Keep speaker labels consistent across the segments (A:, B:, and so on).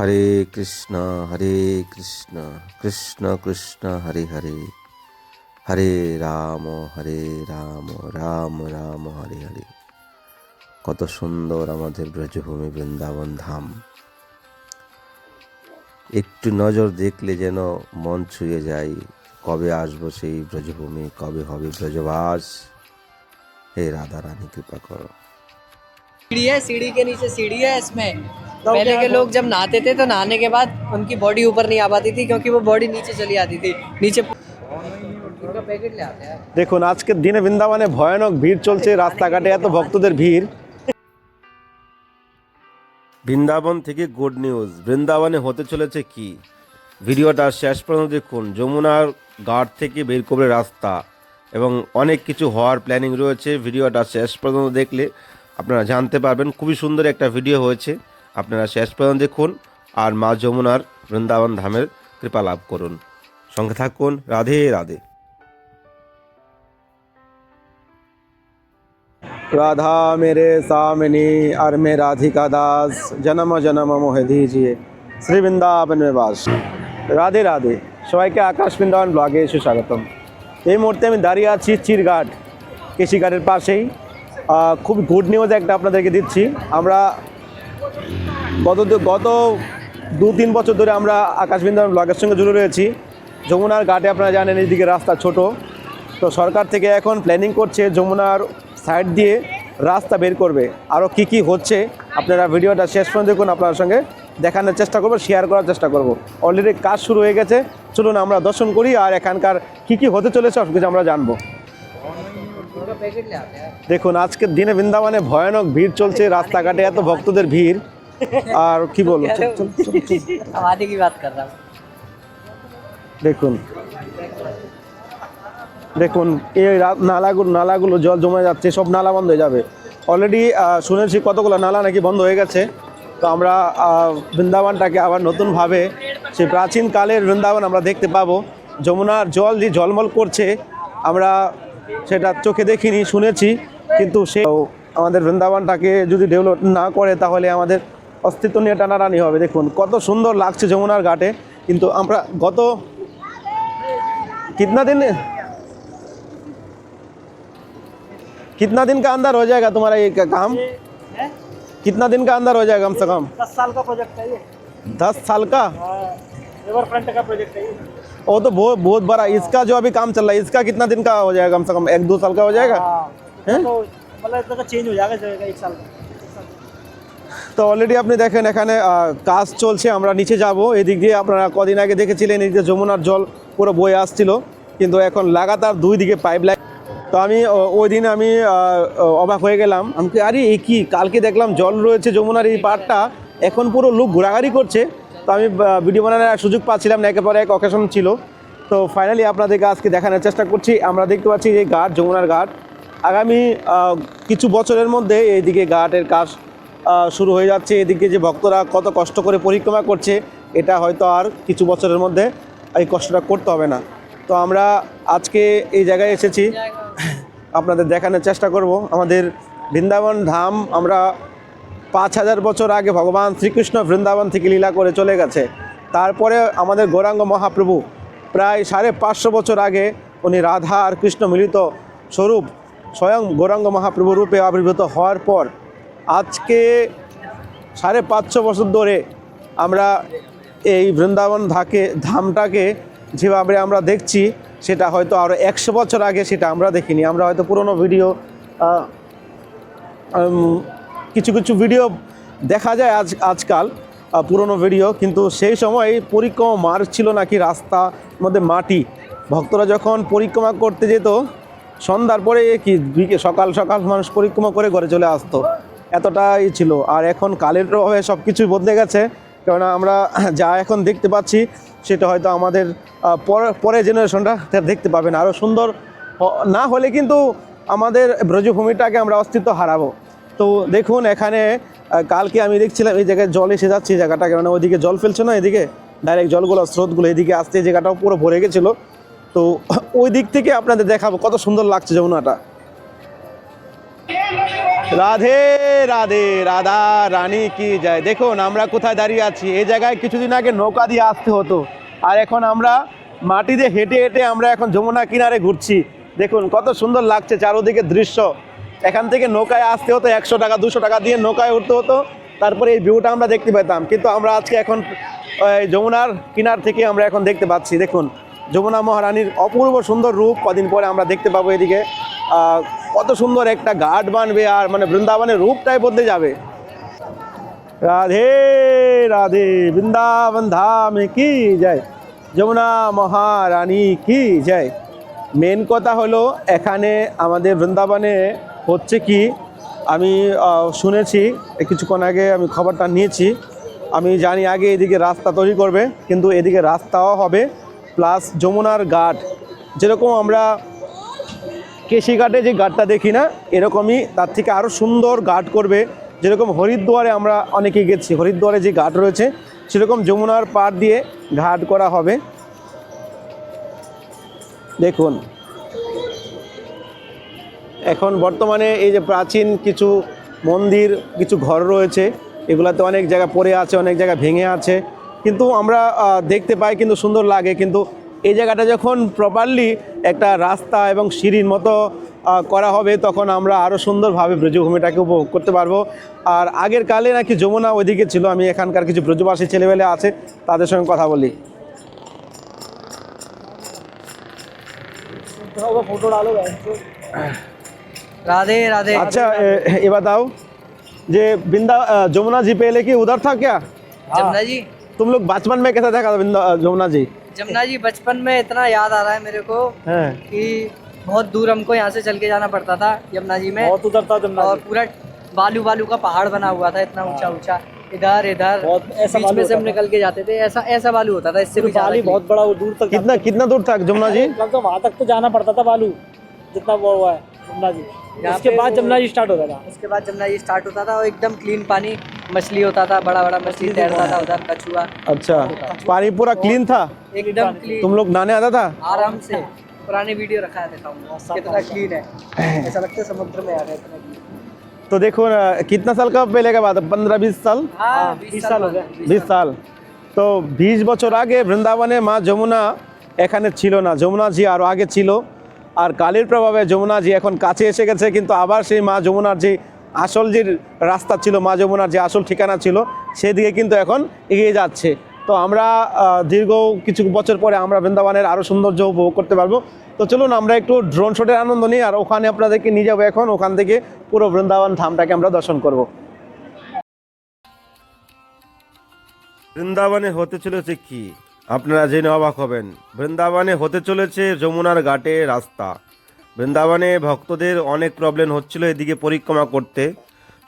A: হরে কৃষ্ণ হরে কৃষ্ণ কৃষ্ণ কৃষ্ণ হরে হরে হরে রাম হরে রাম রাম রাম হরে হরে কত সুন্দর আমাদের ব্রজভূমি বৃন্দাবন ধাম একটু নজর দেখলে যেন মন ছুঁয়ে যায় কবে আসবো সেই ব্রজভূমি কবে হবে ব্রজবাস হে রাধা রানী কৃপা করো
B: সিঁড়ি সিঁড়ি কে নিচে সিঁড়ি पहले के लोग जब नहाते थे तो नहाने के बाद उनकी बॉडी ऊपर नहीं आ पाती थी क्योंकि वो बॉडी नीचे चली आती थी नीचे
C: দেখুন আজকের দিনে বৃন্দাবনে ভয়ানক ভিড় চলছে রাস্তাঘাটে এত ভক্তদের ভিড় বৃন্দাবন থেকে গুড নিউজ বৃন্দাবনে হতে চলেছে কি ভিডিওটা শেষ পর্যন্ত দেখুন যমুনার ঘাট থেকে বের করবে রাস্তা এবং অনেক কিছু হওয়ার প্ল্যানিং রয়েছে ভিডিওটা শেষ পর্যন্ত দেখলে আপনারা জানতে পারবেন খুবই সুন্দর একটা ভিডিও হয়েছে আপনারা শেষ পর্যন্ত দেখুন আর মা যমুনার বৃন্দাবন ধামের কৃপা লাভ করুন সঙ্গে থাকুন রাধে রাধে রাধা মেরে সামিনী আর মে রাধিকা দাস জনম জনম মোহে দিজিয়ে শ্রী বৃন্দাবন বাস রাধে রাধে সবাইকে আকাশ বৃন্দাবন ব্লগে এসে স্বাগতম এই মুহূর্তে আমি দাঁড়িয়ে আছি চিরঘাট কৃষিঘাটের পাশেই খুব গুড নিউজ একটা আপনাদেরকে দিচ্ছি আমরা গত গত দু তিন বছর ধরে আমরা আকাশ বৃন্দাবন সঙ্গে জুড়ে রয়েছি যমুনার ঘাটে আপনারা জানেন এইদিকে রাস্তা ছোট তো সরকার থেকে এখন প্ল্যানিং করছে যমুনার সাইড দিয়ে রাস্তা বের করবে আরও কি কি হচ্ছে আপনারা ভিডিওটা শেষ পর্যন্ত দেখুন আপনার সঙ্গে দেখানোর চেষ্টা করব শেয়ার করার চেষ্টা করব অলরেডি কাজ শুরু হয়ে গেছে চলুন আমরা দর্শন করি আর এখানকার কি কি হতে চলেছে সব কিছু আমরা জানবো দেখুন আজকের দিনে বৃন্দাবনে ভয়ানক ভিড় চলছে রাস্তাঘাটে এত ভক্তদের ভিড় আর কি বলবো দেখুন দেখুন এই নালাগুলো নালাগুলো জল জমে যাচ্ছে সব নালা বন্ধ হয়ে যাবে অলরেডি শুনেছি কতগুলো নালা নাকি বন্ধ হয়ে গেছে তো আমরা বৃন্দাবনটাকে আবার নতুনভাবে সে প্রাচীন কালের বৃন্দাবন আমরা দেখতে পাবো যমুনার জল যে জলমল করছে আমরা সেটা চোখে দেখিনি শুনেছি কিন্তু সে আমাদের বৃন্দাবনটাকে যদি ডেভেলপ না করে তাহলে আমাদের अस्तित्व नहीं टाना টানাটানি हो देख कत সুন্দর लागसे जमुनार घाटे কিন্তু आप गत कितना दिन कितना दिन का अंदर हो जाएगा तुम्हारा ये काम कितना दिन का अंदर हो जाएगा कम से कम दस साल का प्रोजेक्ट है ये दस साल का रिवर फ्रंट का प्रोजेक्ट है ये वो तो बहुत बहुत बड़ा इसका जो अभी काम चल रहा है इसका कितना दिन का हो जाएगा कम से कम एक दो साल का हो जाएगा मतलब तो चेंज हो जाएगा एक साल का তো অলরেডি আপনি দেখেন এখানে কাজ চলছে আমরা নিচে যাব এদিক দিয়ে আপনারা কদিন আগে দেখেছিলেন এদিকে যমুনার জল পুরো বয়ে আসছিল কিন্তু এখন লাগাতার দুই দিকে পাইপ লাইন তো আমি ওই দিন আমি অবাক হয়ে গেলাম আমি আরে এই কি কালকে দেখলাম জল রয়েছে যমুনার এই পাটটা এখন পুরো লুক ঘোরাঘাড়ি করছে তো আমি ভিডিও বানানোর সুযোগ পাচ্ছিলাম না একেবারে এক অকেশন ছিল তো ফাইনালি আপনাদেরকে আজকে দেখানোর চেষ্টা করছি আমরা দেখতে পাচ্ছি এই ঘাট যমুনার ঘাট আগামী কিছু বছরের মধ্যে এইদিকে ঘাটের কাজ শুরু হয়ে যাচ্ছে এদিকে যে ভক্তরা কত কষ্ট করে পরিক্রমা করছে এটা হয়তো আর কিছু বছরের মধ্যে এই কষ্টটা করতে হবে না তো আমরা আজকে এই জায়গায় এসেছি আপনাদের দেখানোর চেষ্টা করব আমাদের বৃন্দাবন ধাম আমরা পাঁচ হাজার বছর আগে ভগবান শ্রীকৃষ্ণ বৃন্দাবন থেকে লীলা করে চলে গেছে তারপরে আমাদের গৌরাঙ্গ মহাপ্রভু প্রায় সাড়ে পাঁচশো বছর আগে উনি রাধা আর কৃষ্ণ মিলিত স্বরূপ স্বয়ং গৌরাঙ্গ মহাপ্রভু রূপে আবির্ভূত হওয়ার পর আজকে সাড়ে পাঁচশো বছর ধরে আমরা এই বৃন্দাবন ধাকে ধামটাকে যেভাবে আমরা দেখছি সেটা হয়তো আরও একশো বছর আগে সেটা আমরা দেখিনি আমরা হয়তো পুরনো ভিডিও কিছু কিছু ভিডিও দেখা যায় আজ আজকাল পুরনো ভিডিও কিন্তু সেই সময় পরিক্রমা মার ছিল নাকি রাস্তা মধ্যে মাটি ভক্তরা যখন পরিক্রমা করতে যেত সন্ধ্যার পরে কি সকাল সকাল মানুষ পরিক্রমা করে ঘরে চলে আসতো এতটাই ছিল আর এখন কালের প্রভাবে সব কিছুই বদলে গেছে কারণ আমরা যা এখন দেখতে পাচ্ছি সেটা হয়তো আমাদের পরে জেনারেশনটা দেখতে পাবে না আরও সুন্দর না হলে কিন্তু আমাদের ব্রজভূমিটাকে আমরা অস্তিত্ব হারাবো তো দেখুন এখানে কালকে আমি দেখছিলাম এই জায়গায় জল এসে যাচ্ছে এই জায়গাটা কেননা ওইদিকে জল ফেলছে না এদিকে ডাইরেক্ট জলগুলো স্রোতগুলো এদিকে আসতে এই জায়গাটাও পুরো ভরে গেছিলো তো ওই দিক থেকে আপনাদের দেখাবো কত সুন্দর লাগছে যমুনাটা রাধে রাধে রাধা রানী কি যায় দেখুন আমরা কোথায় দাঁড়িয়ে আছি এই জায়গায় কিছুদিন আগে নৌকা দিয়ে আসতে হতো আর এখন আমরা মাটি দিয়ে হেঁটে হেঁটে আমরা এখন যমুনা কিনারে ঘুরছি দেখুন কত সুন্দর লাগছে চারোদিকে দৃশ্য এখান থেকে নৌকায় আসতে হতো একশো টাকা দুশো টাকা দিয়ে নৌকায় উঠতে হতো তারপরে এই ভিউটা আমরা দেখতে পেতাম কিন্তু আমরা আজকে এখন যমুনার কিনার থেকে আমরা এখন দেখতে পাচ্ছি দেখুন যমুনা মহারানীর অপূর্ব সুন্দর রূপ কদিন পরে আমরা দেখতে পাবো এদিকে কত সুন্দর একটা ঘাট বানবে আর মানে বৃন্দাবনের রূপটাই বদলে যাবে রাধে রাধে বৃন্দাবন ধাম কি জয় যমুনা মহারানী কি জয় মেন কথা হলো এখানে আমাদের বৃন্দাবনে হচ্ছে কি আমি শুনেছি কিছুক্ষণ আগে আমি খবরটা নিয়েছি আমি জানি আগে এদিকে রাস্তা তৈরি করবে কিন্তু এদিকে রাস্তাও হবে প্লাস যমুনার ঘাট যেরকম আমরা কেশি ঘাটে যে ঘাটটা দেখি না এরকমই তার থেকে আরও সুন্দর ঘাট করবে যেরকম হরিদ্বারে আমরা অনেকে গেছি হরিদ্বারে যে ঘাট রয়েছে সেরকম যমুনার পাড় দিয়ে ঘাট করা হবে দেখুন এখন বর্তমানে এই যে প্রাচীন কিছু মন্দির কিছু ঘর রয়েছে এগুলাতে অনেক জায়গা পড়ে আছে অনেক জায়গা ভেঙে আছে কিন্তু আমরা দেখতে পাই কিন্তু সুন্দর লাগে কিন্তু এই জায়গাটা যখন প্রপারলি একটা রাস্তা এবং সিঁড়ির মতো করা হবে তখন আমরা আরও সুন্দরভাবে ব্রজভূমিটাকে উপভোগ করতে পারবো আর আগের কালে নাকি যমুনা ওইদিকে ছিল আমি এখানকার কিছু ব্রজবাসী ছেলেবেলে আছে তাদের সঙ্গে কথা বলি রাধে রাধে আচ্ছা এবার দাও যে बिंदा जमुना जी पहले की उधर था क्या जमुना जी तुम लोग बचपन जमुना जी बचपन में इतना याद आ रहा है मेरे को हाँ। कि बहुत दूर हमको यहाँ से चल के जाना पड़ता था यमुना जी में बहुत उधर था जमुना और पूरा बालू बालू का पहाड़ बना हुआ था इतना ऊंचा ऊंचा इधर इधर ऐसा बीच में से हम निकल के जाते थे ऐसा ऐसा बालू होता था इससे भी बहुत बड़ा दूर तक कितना कितना दूर था जमुना जी मतलब तो वहाँ तक तो जाना पड़ता था बालू जितना वो हुआ है जमुना जी उसके बाद जमुना जी स्टार्ट होता था उसके बाद जमुना जी स्टार्ट होता था और एकदम क्लीन पानी मछली होता था बड़ा बड़ा मछली तैरता था उधर कछुआ अच्छा पानी पूरा क्लीन तो था एकदम क्लीन तुम लोग नहाने आता था आराम से पुराने वीडियो रखा था हाँ, कितना क्लीन है ऐसा लगता है समुद्र में आ रहा तो देखो ना कितना साल का पहले का बात है पंद्रह बीस साल हाँ, हाँ, बीस साल हो गया बीस साल तो তো বিশ বছর আগে বৃন্দাবনে মা যমুনা এখানে ছিল না যমুনাজি আরও আগে ছিল আর কালির প্রভাবে যমুনাজি এখন কাছে এসে গেছে কিন্তু আবার से माँ जमुनार जी আসল যে রাস্তা ছিল মা যমুনার যে আসল ঠিকানা ছিল সেদিকে কিন্তু এখন এগিয়ে যাচ্ছে তো আমরা দীর্ঘ কিছু বছর পরে আমরা বৃন্দাবনের আরও সৌন্দর্য উপভোগ করতে পারবো তো চলুন আমরা একটু ড্রোন শটের আনন্দ নিই আর ওখানে আপনাদেরকে নিয়ে যাবো এখন ওখান থেকে পুরো বৃন্দাবন ধামটাকে আমরা দর্শন করব। বৃন্দাবনে হতে চলেছে কি আপনারা জেনে অবাক হবেন বৃন্দাবনে হতে চলেছে যমুনার ঘাটে রাস্তা বৃন্দাবনে ভক্তদের অনেক প্রবলেম হচ্ছিল এদিকে পরিক্রমা করতে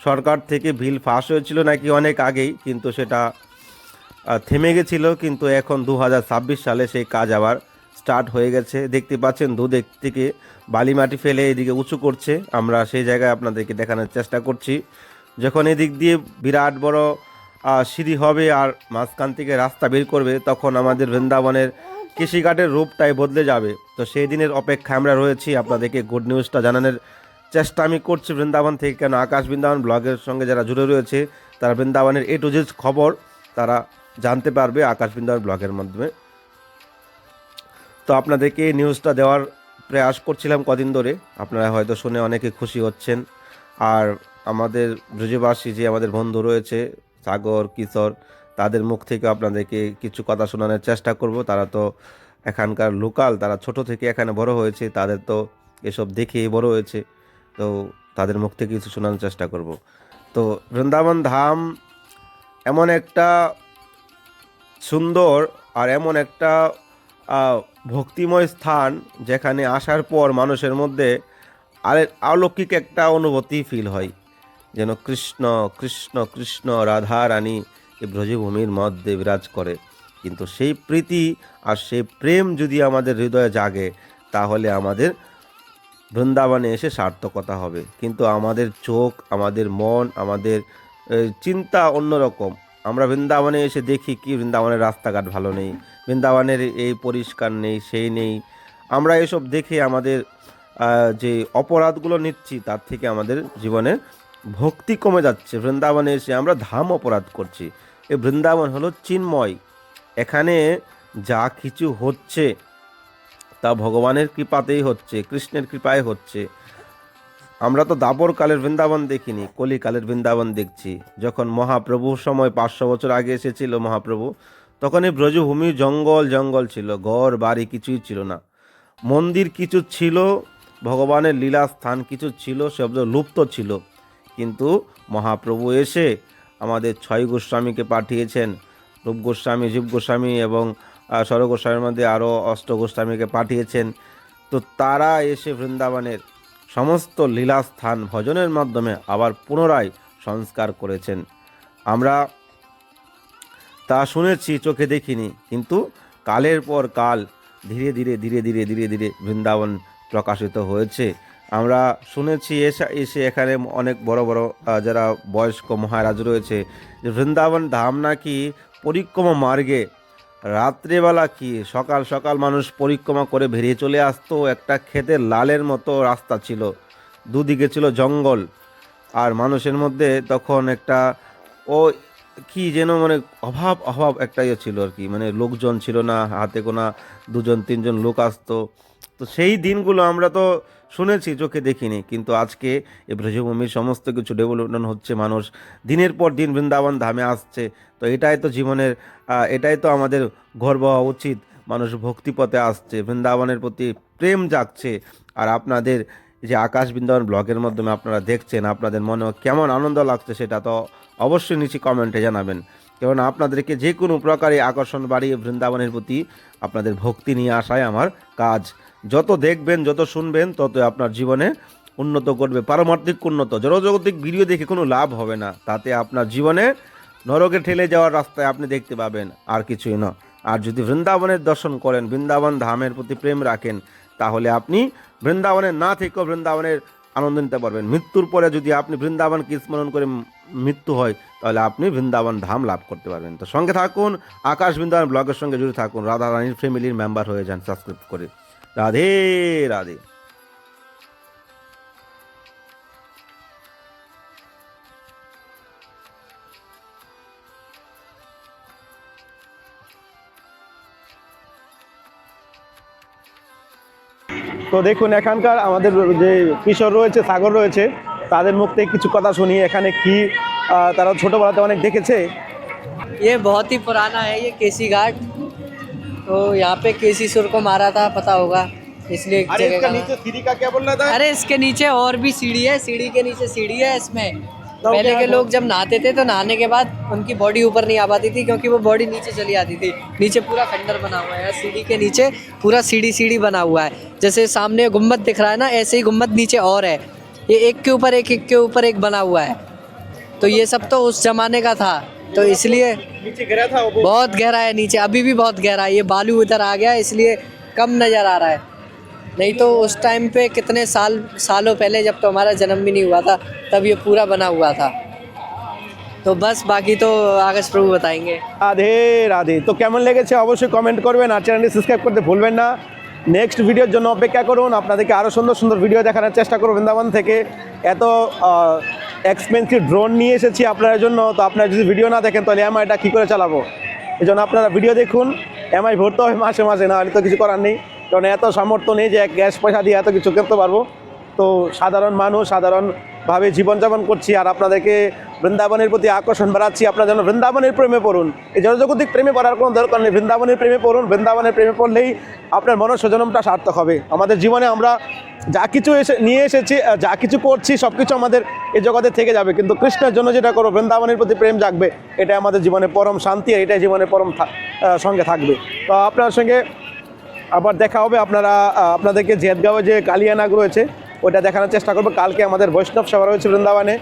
C: সরকার থেকে ভিল ফাঁস হয়েছিল নাকি অনেক আগেই কিন্তু সেটা থেমে গেছিল কিন্তু এখন দু সালে সেই কাজ আবার স্টার্ট হয়ে গেছে দেখতে পাচ্ছেন দুদিক থেকে বালি মাটি ফেলে এদিকে উঁচু করছে আমরা সেই জায়গায় আপনাদেরকে দেখানোর চেষ্টা করছি যখন এদিক দিয়ে বিরাট বড় সিঁড়ি হবে আর মাঝখান থেকে রাস্তা বের করবে তখন আমাদের বৃন্দাবনের কৃষিকাটের রূপটাই বদলে যাবে তো সেই দিনের অপেক্ষায় আমরা রয়েছি আপনাদেরকে গুড নিউজটা জানানোর চেষ্টা আমি করছি বৃন্দাবন থেকে কেন আকাশ বৃন্দাবন ব্লগের সঙ্গে যারা জুড়ে রয়েছে তারা বৃন্দাবনের এ টু জেড খবর তারা জানতে পারবে আকাশ বৃন্দাবন ব্লগের মাধ্যমে তো আপনাদেরকে এই নিউজটা দেওয়ার প্রয়াস করছিলাম কদিন ধরে আপনারা হয়তো শুনে অনেকে খুশি হচ্ছেন আর আমাদের ব্রজবাসী যে আমাদের বন্ধু রয়েছে সাগর কিশোর তাদের মুখ থেকে আপনাদেরকে কিছু কথা শোনানোর চেষ্টা করব তারা তো এখানকার লোকাল তারা ছোট থেকে এখানে বড় হয়েছে তাদের তো এসব দেখেই বড় হয়েছে তো তাদের মুখ থেকে কিছু শোনানোর চেষ্টা করব তো বৃন্দাবন ধাম এমন একটা সুন্দর আর এমন একটা ভক্তিময় স্থান যেখানে আসার পর মানুষের মধ্যে আরে অলৌকিক একটা অনুভূতি ফিল হয় যেন কৃষ্ণ কৃষ্ণ কৃষ্ণ রাধা রানী এই ব্রজভূমির মধ্যে বিরাজ করে কিন্তু সেই প্রীতি আর সেই প্রেম যদি আমাদের হৃদয়ে জাগে তাহলে আমাদের বৃন্দাবনে এসে সার্থকতা হবে কিন্তু আমাদের চোখ আমাদের মন আমাদের চিন্তা অন্যরকম আমরা বৃন্দাবনে এসে দেখি কি বৃন্দাবনের রাস্তাঘাট ভালো নেই বৃন্দাবনের এই পরিষ্কার নেই সেই নেই আমরা এসব দেখে আমাদের যে অপরাধগুলো নিচ্ছি তার থেকে আমাদের জীবনে ভক্তি কমে যাচ্ছে বৃন্দাবনে এসে আমরা ধাম অপরাধ করছি এ বৃন্দাবন হলো চিন্ময় এখানে যা কিছু হচ্ছে তা ভগবানের কৃপাতেই হচ্ছে কৃষ্ণের কৃপায় হচ্ছে আমরা তো দাপর কালের বৃন্দাবন দেখিনি কলিকালের বৃন্দাবন দেখছি যখন মহাপ্রভুর সময় পাঁচশো বছর আগে এসেছিল মহাপ্রভু তখন এই ব্রজভূমি জঙ্গল জঙ্গল ছিল ঘর বাড়ি কিছুই ছিল না মন্দির কিছু ছিল ভগবানের লীলা স্থান কিছু ছিল সব লুপ্ত ছিল কিন্তু মহাপ্রভু এসে আমাদের ছয় গোস্বামীকে পাঠিয়েছেন রূপ গোস্বামী জীব গোস্বামী এবং স্বর গোস্বামীর মধ্যে আরও অষ্ট গোস্বামীকে পাঠিয়েছেন তো তারা এসে বৃন্দাবনের সমস্ত লীলা স্থান ভজনের মাধ্যমে আবার পুনরায় সংস্কার করেছেন আমরা তা শুনেছি চোখে দেখিনি কিন্তু কালের পর কাল ধীরে ধীরে ধীরে ধীরে ধীরে ধীরে বৃন্দাবন প্রকাশিত হয়েছে আমরা শুনেছি এসে এখানে অনেক বড় বড় যারা বয়স্ক মহারাজ রয়েছে যে বৃন্দাবন ধাম নাকি পরিক্রমা মার্গে রাত্রেবেলা কি সকাল সকাল মানুষ পরিক্রমা করে বেরিয়ে চলে আসতো একটা খেতে লালের মতো রাস্তা ছিল দুদিকে ছিল জঙ্গল আর মানুষের মধ্যে তখন একটা ও কি যেন মানে অভাব অভাব একটা ইয়ে ছিল আর কি মানে লোকজন ছিল না হাতে কোনা দুজন তিনজন লোক আসতো তো সেই দিনগুলো আমরা তো শুনেছি চোখে দেখিনি কিন্তু আজকে এই ব্রজভূমির সমস্ত কিছু ডেভেলপমেন্ট হচ্ছে মানুষ দিনের পর দিন বৃন্দাবন ধামে আসছে তো এটাই তো জীবনের এটাই তো আমাদের গর্ব হওয়া উচিত মানুষ ভক্তিপথে আসছে বৃন্দাবনের প্রতি প্রেম জাগছে আর আপনাদের যে আকাশ বৃন্দাবন ব্লগের মাধ্যমে আপনারা দেখছেন আপনাদের মনে কেমন আনন্দ লাগছে সেটা তো অবশ্যই নিচে কমেন্টে জানাবেন কেননা আপনাদেরকে যে কোনো প্রকারে আকর্ষণ বাড়িয়ে বৃন্দাবনের প্রতি আপনাদের ভক্তি নিয়ে আসায় আমার কাজ যত দেখবেন যত শুনবেন তত আপনার জীবনে উন্নত করবে পারমার্থিক উন্নত জনজগতিক ভিডিও দেখে কোনো লাভ হবে না তাতে আপনার জীবনে নরকে ঠেলে যাওয়ার রাস্তায় আপনি দেখতে পাবেন আর কিছুই না আর যদি বৃন্দাবনের দর্শন করেন বৃন্দাবন ধামের প্রতি প্রেম রাখেন তাহলে আপনি বৃন্দাবনের না থেকেও বৃন্দাবনের আনন্দ নিতে পারবেন মৃত্যুর পরে যদি আপনি বৃন্দাবনকে স্মরণ করে মৃত্যু হয় তাহলে আপনি বৃন্দাবন ধাম লাভ করতে পারবেন তো সঙ্গে থাকুন আকাশ বৃন্দাবন ব্লগের সঙ্গে জুড়ে থাকুন রাধা রানীর ফ্যামিলির মেম্বার হয়ে যান সাবস্ক্রাইব করে রাধে রাধে তো দেখুন এখানকার আমাদের যে কিশোর রয়েছে সাগর রয়েছে তাদের মুখ থেকে কিছু কথা শুনি এখানে কি তারা ছোটবেলাতে অনেক দেখেছে এ बहुत পুরানা হ্যাঁ কেসি ঘাট तो यहाँ पे सी सुर को मारा था पता होगा इसलिए अरे इसके नीचे सीढ़ी का क्या बोलना था अरे इसके नीचे और भी सीढ़ी है सीढ़ी के नीचे सीढ़ी है इसमें तो पहले के लोग जब नहाते थे तो नहाने के बाद उनकी बॉडी ऊपर नहीं आ पाती थी क्योंकि वो बॉडी नीचे चली आती थी नीचे पूरा खंडर बना हुआ है सीढ़ी के नीचे पूरा सीढ़ी सीढ़ी बना हुआ है जैसे सामने गुम्बद दिख रहा है ना ऐसे ही गुम्बद नीचे और है ये एक के ऊपर एक एक के ऊपर एक बना हुआ है तो ये सब तो उस जमाने का था तो इसलिए नीचे गहरा था वो बहुत गहरा है नीचे अभी भी बहुत गहरा है ये बालू उधर आ गया इसलिए कम नज़र आ रहा है नहीं तो उस टाइम पे कितने साल सालों पहले जब तो हमारा जन्म भी नहीं हुआ था तब ये पूरा बना हुआ था तो बस बाकी तो आगे प्रभु बताएंगे राधे राधे तो कैम लेगे अवश्य कमेंट करबे चैनल सबसक्राइब करते भूलें ना नेक्स्ट भिडियोर जो अपेक्षा करो सुंदर सुंदर भिडियो देखान चेषा करो वृंदावन थे यो এক্সপেন্সিভ ড্রোন নিয়ে এসেছি আপনার জন্য তো আপনারা যদি ভিডিও না দেখেন তাহলে এমআইটা কী করে চালাবো এই জন্য আপনারা ভিডিও দেখুন এমআই ভরতে হবে মাসে মাসে না হলে তো কিছু করার নেই কারণ এত সামর্থ্য নেই যে গ্যাস পয়সা দিয়ে এত কিছু করতে পারবো তো সাধারণ মানুষ সাধারণ ভাবে জীবনযাপন করছি আর আপনাদেরকে বৃন্দাবনের প্রতি আকর্ষণ বাড়াচ্ছি আপনারা যেন বৃন্দাবনের প্রেমে পড়ুন এই জনজাগতিক প্রেমে পড়ার কোনো দরকার নেই বৃন্দাবনের প্রেমে পড়ুন বৃন্দাবনের প্রেমে পড়লেই আপনার মনস্বজনমটা সার্থক হবে আমাদের জীবনে আমরা যা কিছু এসে নিয়ে এসেছি যা কিছু করছি সব কিছু আমাদের এই জগতে থেকে যাবে কিন্তু কৃষ্ণের জন্য যেটা করো বৃন্দাবনের প্রতি প্রেম জাগবে এটা আমাদের জীবনে পরম শান্তি আর এটাই জীবনে পরম সঙ্গে থাকবে তো আপনার সঙ্গে আবার দেখা হবে আপনারা আপনাদেরকে জেদগাঁও যে কালিয়ানাগ রয়েছে ওটা দেখানোর চেষ্টা করবো কালকে আমাদের বৈষ্ণব সভা রয়েছে বৃন্দাবনে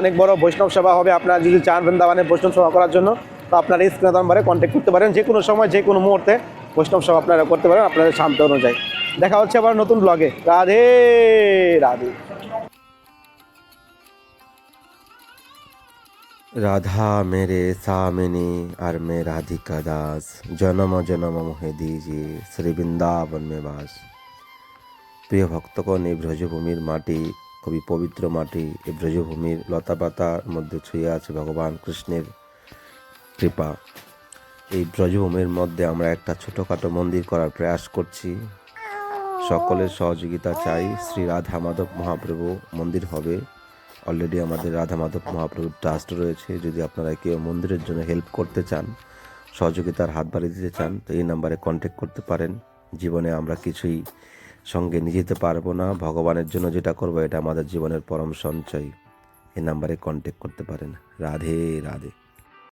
C: অনেক বড় বৈষ্ণব সভা হবে আপনারা যদি চান বৃন্দাবনে বৈষ্ণব সভা করার জন্য তো আপনারা এই স্ক্রিনে নাম্বারে কন্ট্যাক্ট করতে পারেন যে কোনো সময় যে কোনো মুহূর্তে বৈষ্ণব সভা আপনারা করতে পারেন আপনাদের শান্ত অনুযায়ী দেখা হচ্ছে আবার নতুন ব্লগে রাধে রাধে
A: রাধা মেরে সামিনি আর মে রাধিকা দাস জনম জনম মোহে দিজি শ্রী বৃন্দাবন মে বাস প্রিয় ভক্তগণ এই ব্রজভূমির মাটি খুবই পবিত্র মাটি এই ব্রজভূমির লতাপাতার মধ্যে ছুঁয়ে আছে ভগবান কৃষ্ণের কৃপা এই ব্রজভূমির মধ্যে আমরা একটা ছোটোখাটো মন্দির করার প্রয়াস করছি সকলের সহযোগিতা চাই শ্রী রাধা মাধব মহাপ্রভু মন্দির হবে অলরেডি আমাদের রাধা মাধব মহাপ্রভুর ট্রাস্ট রয়েছে যদি আপনারা কেউ মন্দিরের জন্য হেল্প করতে চান সহযোগিতার হাত বাড়িয়ে দিতে চান তো এই নাম্বারে কন্ট্যাক্ট করতে পারেন জীবনে আমরা কিছুই সঙ্গে নিয়ে যেতে পারবো না ভগবানের জন্য যেটা করবো এটা আমাদের জীবনের পরম সঞ্চয় এই নাম্বারে কন্ট্যাক্ট করতে পারেন রাধে রাধে